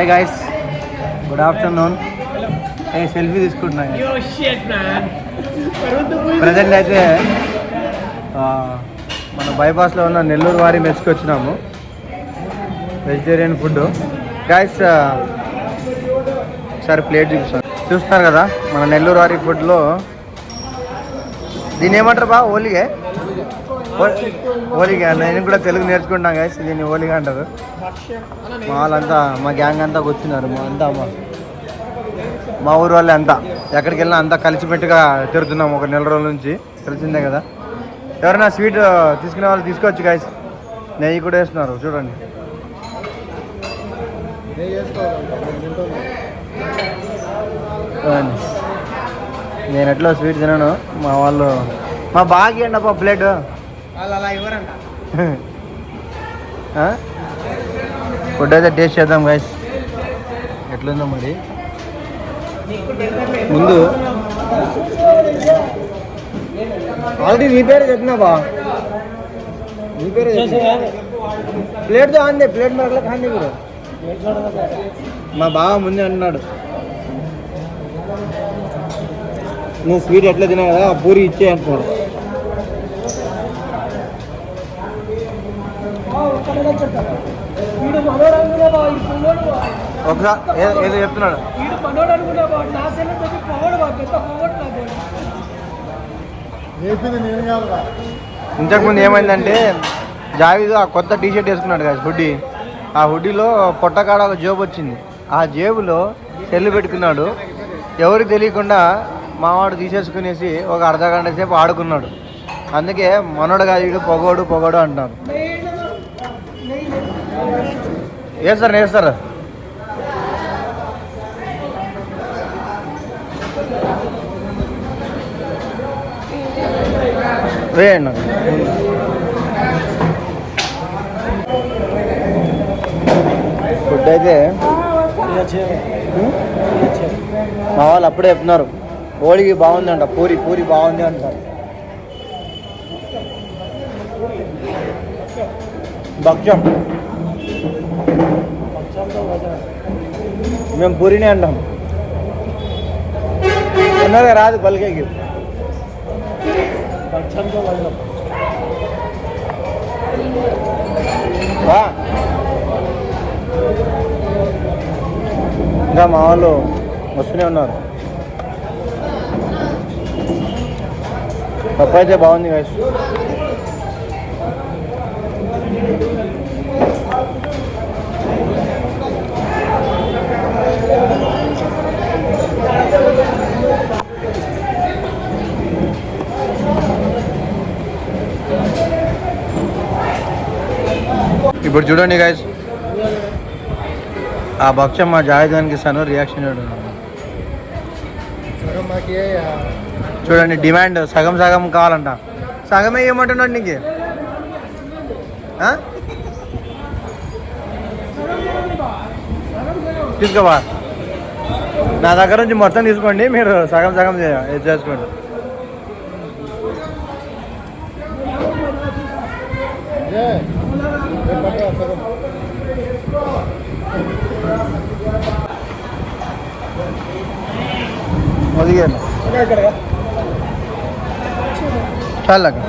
Hi guys good afternoon a selfie తీసుకుంటున్నా Yo shit, man. Present అయితే మన బైపాస్లో ఉన్న నెల్లూరు వారి మెస్కి వచ్చినాము వెజిటేరియన్ ఫుడ్ గాయస్ ఒకసారి ప్లేట్ చూపిస్తాను. చూస్తున్నారు కదా మన నెల్లూరు వారి ఫుడ్లో దీన్ని ఏమంటారు బా? ఓలిగే హోలీగా నేను కూడా తెలుగు నేర్చుకుంటాం గాయస్ దీన్ని ఓలిగా అంటారు. మా వాళ్ళంతా మా గ్యాంగ్ అంతా వచ్చినారు మా అంతా మా మా ఊరు వాళ్ళే అంతా. ఎక్కడికి వెళ్ళినా అంతా కలిసిపెట్టుగా తిరుగుతున్నాం ఒక నెల రోజుల నుంచి. తెలిసిందే కదా. ఎవరైనా స్వీట్ తీసుకునే వాళ్ళు తీసుకోవచ్చు గాయస్ నెయ్యి కూడా వేస్తున్నారు చూడండి. చూడండి. నేను ఎట్లా స్వీట్ తినను? మా వాళ్ళు మా బాగా అప్ప ప్లేట్ వాళ్ళు అలా ఇవ్వరంట ఫుడ్ అయితే టేస్ట్ చేద్దాం గాయస్ ఎట్లుందో మరి? ముందు ఆల్రెడీ నీ పేరు చెప్పినా బా. నీ పేరు ప్లేట్ అందే ప్లేట్ మరలా కాంది మీరు మా బావ ముందే అన్నాడు. నువ్వు స్వీట్ ఎట్లా తినా కదా పూరి ఇచ్చే అంటున్నాడు. వీడు మనోడు పిల్లోడు ఒకసారి ఏదో చెప్తున్నాడు. వీడు మనోడు నా సెల్ పొగడు పెద్ద పొగడు నాకు ఇంతకుముందు ఏమైందంటే జావీద్ ఆ కొత్త టీ షర్ట్ వేసుకున్నాడు కదా హుడ్డీ. ఆ హుడ్డీలో పొట్టకాడాల జేబు వచ్చింది. ఆ జేబులో సెల్లు పెట్టుకున్నాడు. ఎవరికి తెలియకుండా మావాడు తీసేసుకునేసి ఒక అర్ధ గంట సేపు ఆడుకున్నాడు. అందుకే మనోడు కాదు వీడు పొగోడు పొగోడు అంటున్నారు. వేస్తారు వేస్తారు వేయండి. ఫుడ్ అయితే మా వాళ్ళు అప్పుడే చెప్తున్నారు. ఓడికి బాగుంది అంట పూరి పూరి బాగుంది అంటారు. భక్ష్యం. మేము పూరినే అంటాం. అన్నదే రాదు పలికేకి ఇంకా మా వాళ్ళు వస్తూనే ఉన్నారు. పప్పు అయితే బాగుంది కాదు ఇప్పుడు చూడండి గైస్ ఆ భక్ష్యం మా జావేదానికి ఇస్తాను రియాక్షన్ చూడండి చూడండి డిమాండ్ సగం సగం కావాలంట. సగమే ఏమంటున్నాడు నీకు? తీసుకోవా? నా దగ్గర నుంచి మొత్తం తీసుకోండి మీరు సగం సగం ఇది చేసుకోండి. ख्याल लगा